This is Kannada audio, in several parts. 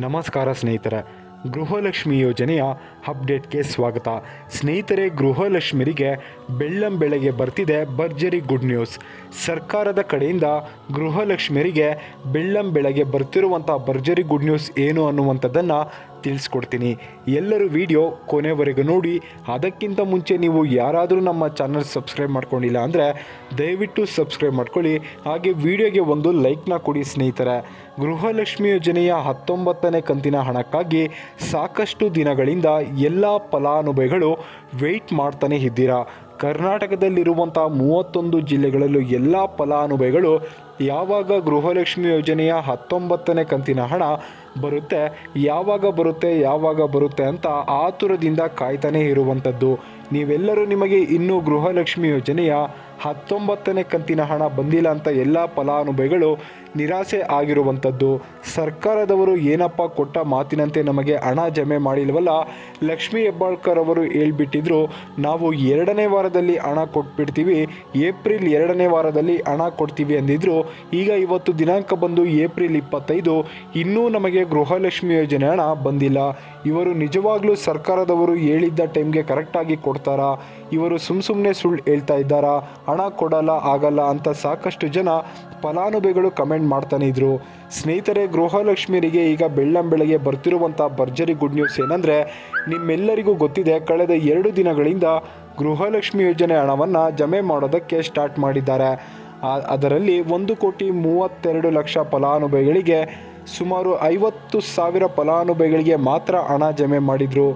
ನಮಸ್ಕಾರ ಸ್ನೇಹಿತರೆ. ಗೃಹಲಕ್ಷ್ಮಿ ಯೋಜನೆಯ ಅಪ್ಡೇಟ್ಗೆ ಸ್ವಾಗತ. ಸ್ನೇಹಿತರೆ, ಗೃಹಲಕ್ಷ್ಮಿರಿಗೆ ಬೆಳ್ಳಂ ಬೆಳಗ್ಗೆ ಬರ್ತಿದೆ ಭರ್ಜರಿ ಗುಡ್ ನ್ಯೂಸ್. ಸರ್ಕಾರದ ಕಡೆಯಿಂದ ಗೃಹಲಕ್ಷ್ಮಿಯರಿಗೆ ಬೆಳ್ಳಂ ಬೆಳಗ್ಗೆ ಬರ್ತಿರುವಂಥ ಭರ್ಜರಿ ಗುಡ್ ನ್ಯೂಸ್ ಏನು ಅನ್ನುವಂಥದ್ದನ್ನು ತಿಳಿಸ್ಕೊಡ್ತೀನಿ. ಎಲ್ಲರೂ ವಿಡಿಯೋ ಕೊನೆವರೆಗೂ ನೋಡಿ. ಅದಕ್ಕಿಂತ ಮುಂಚೆ ನೀವು ಯಾರಾದರೂ ನಮ್ಮ ಚಾನಲ್ ಸಬ್ಸ್ಕ್ರೈಬ್ ಮಾಡ್ಕೊಂಡಿಲ್ಲ ಅಂದರೆ ದಯವಿಟ್ಟು ಸಬ್ಸ್ಕ್ರೈಬ್ ಮಾಡ್ಕೊಳ್ಳಿ. ಹಾಗೆ ವಿಡಿಯೋಗೆ ಒಂದು ಲೈಕ್ನ ಕೊಡಿ ಸ್ನೇಹಿತರೆ. ಗೃಹಲಕ್ಷ್ಮಿ ಯೋಜನೆಯ ಹತ್ತೊಂಬತ್ತನೇ ಕಂತಿನ ಹಣಕ್ಕಾಗಿ ಸಾಕಷ್ಟು ದಿನಗಳಿಂದ ಎಲ್ಲ ಫಲಾನುಭವಿಗಳು ವೆಯ್ಟ್ ಮಾಡ್ತಾನೆ ಇದ್ದೀರಾ? ಕರ್ನಾಟಕದಲ್ಲಿರುವಂಥ ಮೂವತ್ತೊಂದು ಜಿಲ್ಲೆಗಳಲ್ಲೂ ಎಲ್ಲ ಫಲಾನುಭವಿಗಳು ಯಾವಾಗ ಗೃಹಲಕ್ಷ್ಮಿ ಯೋಜನೆಯ ಹತ್ತೊಂಬತ್ತನೇ ಕಂತಿನ ಹಣ ಬರುತ್ತೆ, ಯಾವಾಗ ಬರುತ್ತೆ ಯಾವಾಗ ಬರುತ್ತೆ ಅಂತ ಆತುರದಿಂದ ಕಾಯ್ತಾನೆ ಇರುವಂಥದ್ದು. ನೀವೆಲ್ಲರೂ ನಿಮಗೆ ಇನ್ನೂ ಗೃಹಲಕ್ಷ್ಮಿ ಯೋಜನೆಯ ಹತ್ತೊಂಬತ್ತನೇ ಕಂತಿನ ಹಣ ಬಂದಿಲ್ಲ ಅಂತ ಎಲ್ಲ ಫಲಾನುಭವಿಗಳು ನಿರಾಸೆ ಆಗಿರುವಂಥದ್ದು. ಸರ್ಕಾರದವರು ಏನಪ್ಪ ಕೊಟ್ಟ ಮಾತಿನಂತೆ ನಮಗೆ ಹಣ ಜಮೆ ಮಾಡಿಲ್ವಲ್ಲ? ಲಕ್ಷ್ಮೀ ಹೆಬ್ಬಾಳ್ಕರ್ ಅವರು ಹೇಳ್ಬಿಟ್ಟಿದ್ರು, ನಾವು ಎರಡನೇ ವಾರದಲ್ಲಿ ಹಣ ಕೊಟ್ಬಿಡ್ತೀವಿ, ಏಪ್ರಿಲ್ ಎರಡನೇ ವಾರದಲ್ಲಿ ಹಣ ಕೊಡ್ತೀವಿ ಅಂದಿದ್ರು. ಈಗ ಇವತ್ತು ದಿನಾಂಕ ಬಂದು ಏಪ್ರಿಲ್ ಇಪ್ಪತ್ತೈದು. ಇನ್ನೂ ನಮಗೆ ಗೃಹಲಕ್ಷ್ಮಿ ಯೋಜನೆ ಹಣ ಬಂದಿಲ್ಲ. ಇವರು ನಿಜವಾಗ್ಲೂ ಸರ್ಕಾರದವರು ಹೇಳಿದ್ದ ಟೈಮ್ಗೆ ಕರೆಕ್ಟಾಗಿ ಕೊಡ್ತಾರಾ? ಇವರು ಸುಮ್ಮ ಸುಮ್ಮನೆ ಸುಳ್ಳು ಹೇಳ್ತಾ ಇದ್ದಾರಾ? ಹಣ ಕೊಡಲ್ಲ, ಆಗಲ್ಲ ಅಂತ ಸಾಕಷ್ಟು ಜನ ಫಲಾನುಭವಿಗಳು ಕಮೆಂಟ್ ಮಾಡ್ತಾನೆ ಇದ್ರು? ಸ್ನೇಹಿತರೆ, ಗೃಹಲಕ್ಷ್ಮಿಯರಿಗೆ ಈಗ ಬೆಳ್ಳಂ ಬೆಳಗ್ಗೆ ಬರ್ತಿರುವಂಥ ಭರ್ಜರಿ ಗುಡ್ ನ್ಯೂಸ್ ಏನಂದರೆ, ನಿಮ್ಮೆಲ್ಲರಿಗೂ ಗೊತ್ತಿದೆ, ಕಳೆದ ಎರಡು ದಿನಗಳಿಂದ ಗೃಹಲಕ್ಷ್ಮಿ ಯೋಜನೆ ಹಣವನ್ನು ಜಮೆ ಮಾಡೋದಕ್ಕೆ ಸ್ಟಾರ್ಟ್ ಮಾಡಿದ್ದಾರೆ. ಅದರಲ್ಲಿ ಒಂದು ಕೋಟಿ ಮೂವತ್ತೆರಡು ಲಕ್ಷ ಫಲಾನುಭವಿಗಳಿಗೆ ಸುಮಾರು ಐವತ್ತು ಸಾವಿರ ಫಲಾನುಭವಿಗಳಿಗೆ ಮಾತ್ರ ಹಣ ಜಮೆ ಮಾಡಿದರು.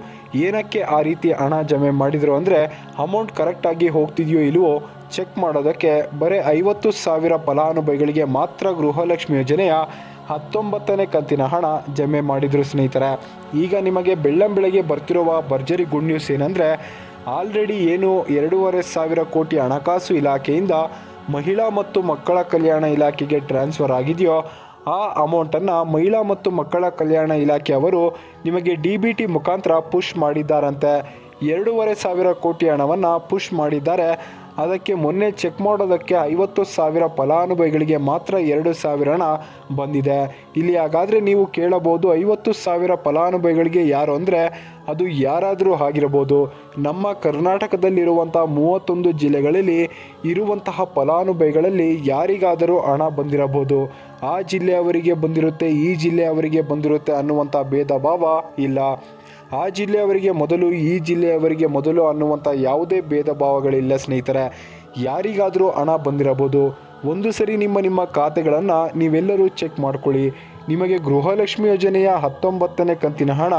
ಏನಕ್ಕೆ ಆ ರೀತಿ ಹಣ ಜಮೆ ಮಾಡಿದರು ಅಂದರೆ ಅಮೌಂಟ್ ಕರೆಕ್ಟಾಗಿ ಹೋಗ್ತಿದೆಯೋ ಇಲ್ವೋ ಚೆಕ್ ಮಾಡೋದಕ್ಕೆ ಬರೀ ಐವತ್ತು ಸಾವಿರ ಫಲಾನುಭವಿಗಳಿಗೆ ಮಾತ್ರ ಗೃಹಲಕ್ಷ್ಮಿ ಯೋಜನೆಯ ಹತ್ತೊಂಬತ್ತನೇ ಕಂತಿನ ಹಣ ಜಮೆ ಮಾಡಿದರು ಸ್ನೇಹಿತರೆ. ಈಗ ನಿಮಗೆ ಬೆಳ್ಳಂಬೆಳಗ್ಗೆ ಬರ್ತಿರುವ ಭರ್ಜರಿ ಗುಡ್ ನ್ಯೂಸ್ ಏನಂದರೆ, ಆಲ್ರೆಡಿ ಏನು ಎರಡೂವರೆ ಸಾವಿರ ಕೋಟಿ ಹಣಕಾಸು ಇಲಾಖೆಯಿಂದ ಮಹಿಳಾ ಮತ್ತು ಮಕ್ಕಳ ಕಲ್ಯಾಣ ಇಲಾಖೆಗೆ ಟ್ರಾನ್ಸ್ಫರ್ ಆಗಿದೆಯೋ, ಆ ಅಮೌಂಟನ್ನು ಮಹಿಳಾ ಮತ್ತು ಮಕ್ಕಳ ಕಲ್ಯಾಣ ಇಲಾಖೆ ಅವರು ನಿಮಗೆ ಡಿ ಬಿ ಟಿ ಮುಖಾಂತರ ಪುಷ್ ಮಾಡಿದ್ದಾರಂತೆ. ಎರಡೂವರೆ ಸಾವಿರ ಕೋಟಿ ಹಣವನ್ನು ಪುಷ್ ಮಾಡಿದ್ದಾರೆ ಅದಕ್ಕೆ ಮೊನ್ನೆ ಚೆಕ್ ಮಾಡೋದಕ್ಕೆ ಐವತ್ತು ಸಾವಿರ ಫಲಾನುಭವಿಗಳಿಗೆ ಮಾತ್ರ ಎರಡು ಸಾವಿರ ಹಣ ಬಂದಿದೆ. ಇಲ್ಲಿ ಹಾಗಾದರೆ ನೀವು ಕೇಳಬಹುದು ಐವತ್ತು ಸಾವಿರ ಫಲಾನುಭವಿಗಳಿಗೆ ಯಾರು ಅಂದರೆ ಅದು ಯಾರಾದರೂ ಆಗಿರಬಹುದು. ನಮ್ಮ ಕರ್ನಾಟಕದಲ್ಲಿರುವಂಥ ಮೂವತ್ತೊಂದು ಜಿಲ್ಲೆಗಳಲ್ಲಿ ಇರುವಂತಹ ಫಲಾನುಭವಿಗಳಲ್ಲಿ ಯಾರಿಗಾದರೂ ಹಣ ಬಂದಿರಬಹುದು. ಆ ಜಿಲ್ಲೆಯವರಿಗೆ ಬಂದಿರುತ್ತೆ, ಈ ಜಿಲ್ಲೆಯವರಿಗೆ ಬಂದಿರುತ್ತೆ ಅನ್ನುವಂಥ ಭೇದ ಭಾವ ಇಲ್ಲ. ಆ ಜಿಲ್ಲೆಯವರಿಗೆ ಮೊದಲು, ಈ ಜಿಲ್ಲೆಯವರಿಗೆ ಮೊದಲು ಅನ್ನುವಂಥ ಯಾವುದೇ ಭೇದ ಭಾವಗಳಿಲ್ಲ ಸ್ನೇಹಿತರೆ. ಯಾರಿಗಾದರೂ ಹಣ ಬಂದಿರಬಹುದು. ಒಂದು ಸರಿ ನಿಮ್ಮ ನಿಮ್ಮ ಖಾತೆಗಳನ್ನು ನೀವೆಲ್ಲರೂ ಚೆಕ್ ಮಾಡ್ಕೊಳ್ಳಿ. ನಿಮಗೆ ಗೃಹಲಕ್ಷ್ಮಿ ಯೋಜನೆಯ ಹತ್ತೊಂಬತ್ತನೇ ಕಂತಿನ ಹಣ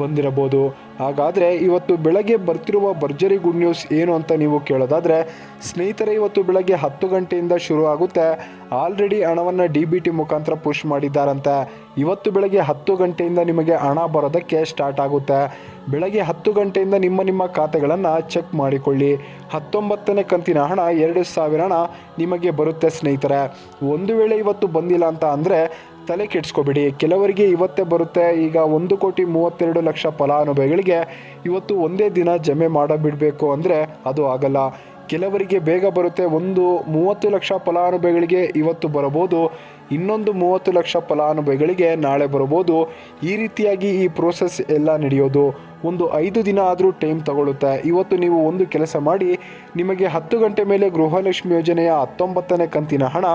ಬಂದಿರಬಹುದು. ಹಾಗಾದರೆ ಇವತ್ತು ಬೆಳಗ್ಗೆ ಬರ್ತಿರುವ ಭರ್ಜರಿ ಗುಡ್ ನ್ಯೂಸ್ ಏನು ಅಂತ ನೀವು ಕೇಳೋದಾದರೆ, ಸ್ನೇಹಿತರೆ ಇವತ್ತು ಬೆಳಗ್ಗೆ ಹತ್ತು ಗಂಟೆಯಿಂದ ಶುರು ಆಗುತ್ತೆ. ಆಲ್ರೆಡಿ ಹಣವನ್ನು ಡಿ ಬಿ ಟಿ ಮುಖಾಂತರ ಪುಷ್ ಮಾಡಿದ್ದಾರಂತೆ. ಇವತ್ತು ಬೆಳಗ್ಗೆ ಹತ್ತು ಗಂಟೆಯಿಂದ ನಿಮಗೆ ಹಣ ಬರೋದಕ್ಕೆ ಸ್ಟಾರ್ಟ್ ಆಗುತ್ತೆ. ಬೆಳಗ್ಗೆ ಹತ್ತು ಗಂಟೆಯಿಂದ ನಿಮ್ಮ ನಿಮ್ಮ ಖಾತೆಗಳನ್ನು ಚೆಕ್ ಮಾಡಿಕೊಳ್ಳಿ. ಹತ್ತೊಂಬತ್ತನೇ ಕಂತಿನ ಹಣ ಎರಡು ಸಾವಿರ ಹಣ ನಿಮಗೆ ಬರುತ್ತೆ ಸ್ನೇಹಿತರೆ. ಒಂದು ವೇಳೆ ಇವತ್ತು ಬಂದಿಲ್ಲ ಅಂತ ಅಂದರೆ ತಲೆ ಕೆಡಿಸ್ಕೋಬೇಡಿ. ಕೆಲವರಿಗೆ ಇವತ್ತೇ ಬರುತ್ತೆ. ಈಗ ಒಂದು ಕೋಟಿ ಮೂವತ್ತೆರಡು ಲಕ್ಷ ಫಲಾನುಭವಿಗಳಿಗೆ ಇವತ್ತು ಒಂದೇ ದಿನ ಜಮೆ ಮಾಡಬಿಡಬೇಕು ಅಂದರೆ ಅದು ಆಗಲ್ಲ. ಕೆಲವರಿಗೆ ಬೇಗ ಬರುತ್ತೆ. ಒಂದು ಮೂವತ್ತು ಲಕ್ಷ ಫಲಾನುಭವಿಗಳಿಗೆ ಇವತ್ತು ಬರಬಹುದು. ಇನ್ನೊಂದು ಮೂವತ್ತು ಲಕ್ಷ ಫಲಾನುಭವಿಗಳಿಗೆ ನಾಳೆ ಬರಬಹುದು. ಈ ರೀತಿಯಾಗಿ ಈ ಪ್ರೋಸೆಸ್ ಎಲ್ಲ ನಡೆಯೋದು. ಒಂದು ಐದು ದಿನ ಆದರೂ ಟೈಮ್ ತಗೊಳ್ಳುತ್ತೆ. ಇವತ್ತು ನೀವು ಒಂದು ಕೆಲಸ ಮಾಡಿ, ನಿಮಗೆ ಹತ್ತು ಗಂಟೆ ಮೇಲೆ ಗೃಹಲಕ್ಷ್ಮಿ ಯೋಜನೆಯ ಹತ್ತೊಂಬತ್ತನೇ ಕಂತಿನ ಹಣ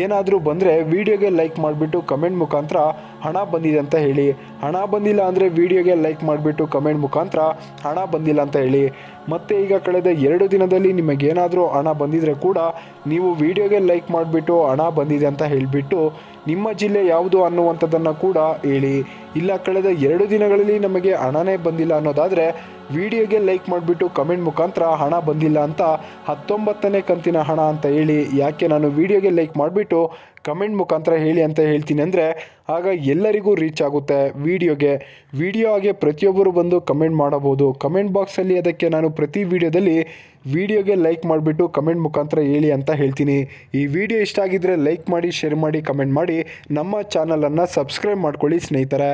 ಏನಾದರೂ ಬಂದರೆ ವಿಡಿಯೋಗೆ ಲೈಕ್ ಮಾಡಿಬಿಟ್ಟು ಕಮೆಂಟ್ ಮುಖಾಂತರ ಹಣ ಬಂದಿದೆ ಅಂತ ಹೇಳಿ. ಹಣ ಬಂದಿಲ್ಲ ಅಂದರೆ ವಿಡಿಯೋಗೆ ಲೈಕ್ ಮಾಡಿಬಿಟ್ಟು ಕಮೆಂಟ್ ಮುಖಾಂತರ ಹಣ ಬಂದಿಲ್ಲ ಅಂತ ಹೇಳಿ. ಮತ್ತು ಈಗ ಕಳೆದ ಎರಡು ದಿನದಲ್ಲಿ ನಿಮಗೇನಾದರೂ ಹಣ ಬಂದಿದ್ರೆ ಕೂಡ ನೀವು ವಿಡಿಯೋಗೆ ಲೈಕ್ ಮಾಡಿಬಿಟ್ಟು ಹಣ ಬಂದಿದೆ ಅಂತ ಹೇಳಿಬಿಟ್ಟು ನಿಮ್ಮ ಜಿಲ್ಲೆ ಯಾವುದು ಅನ್ನುವಂಥದ್ದನ್ನು ಕೂಡ ಹೇಳಿ. ಇಲ್ಲ, ಕಳೆದ ಎರಡು ದಿನಗಳಲ್ಲಿ ನಮಗೆ ಹಣನೇ ಬಂದಿಲ್ಲ ಅನ್ನೋದಾದರೆ ವಿಡಿಯೋಗೆ ಲೈಕ್ ಮಾಡಿಬಿಟ್ಟು ಕಮೆಂಟ್ ಮುಖಾಂತರ ಹಣ ಬಂದಿಲ್ಲ ಅಂತ ಹತ್ತೊಂಬತ್ತನೇ ಕಂತಿನ ಹಣ ಅಂತ ಹೇಳಿ. ಯಾಕೆ ನಾನು ವಿಡಿಯೋಗೆ ಲೈಕ್ ಮಾಡಿಬಿಟ್ಟು ಕಮೆಂಟ್ ಮುಖಾಂತರ ಹೇಳಿ ಅಂತ ಹೇಳ್ತೀನಿ ಅಂದರೆ, ಆಗ ಎಲ್ಲರಿಗೂ ರೀಚ್ ಆಗುತ್ತೆ ವಿಡಿಯೋಗೆ. ವಿಡಿಯೋ ಹಾಗೆ ಪ್ರತಿಯೊಬ್ಬರು ಬಂದು ಕಮೆಂಟ್ ಮಾಡಬಹುದು. ಕಮೆಂಟ್ ಬಾಕ್ಸಲ್ಲಿ ಅದಕ್ಕೆ ನಾನು ಪ್ರತಿ ವಿಡಿಯೋದಲ್ಲಿ ವಿಡಿಯೋಗೆ ಲೈಕ್ ಮಾಡಿಬಿಟ್ಟು ಕಮೆಂಟ್ ಮುಖಾಂತರ ಹೇಳಿ ಅಂತ ಹೇಳ್ತೀನಿ. ಈ ವಿಡಿಯೋ ಇಷ್ಟ ಆಗಿದ್ದರೆ ಲೈಕ್ ಮಾಡಿ ಶೇರ್ ಮಾಡಿ ಕಮೆಂಟ್ ಮಾಡಿ ನಮ್ಮ ಚಾನಲನ್ನು ಸಬ್ಸ್ಕ್ರೈಬ್ ಮಾಡ್ಕೊಳ್ಳಿ ಸ್ನೇಹಿತರೆ.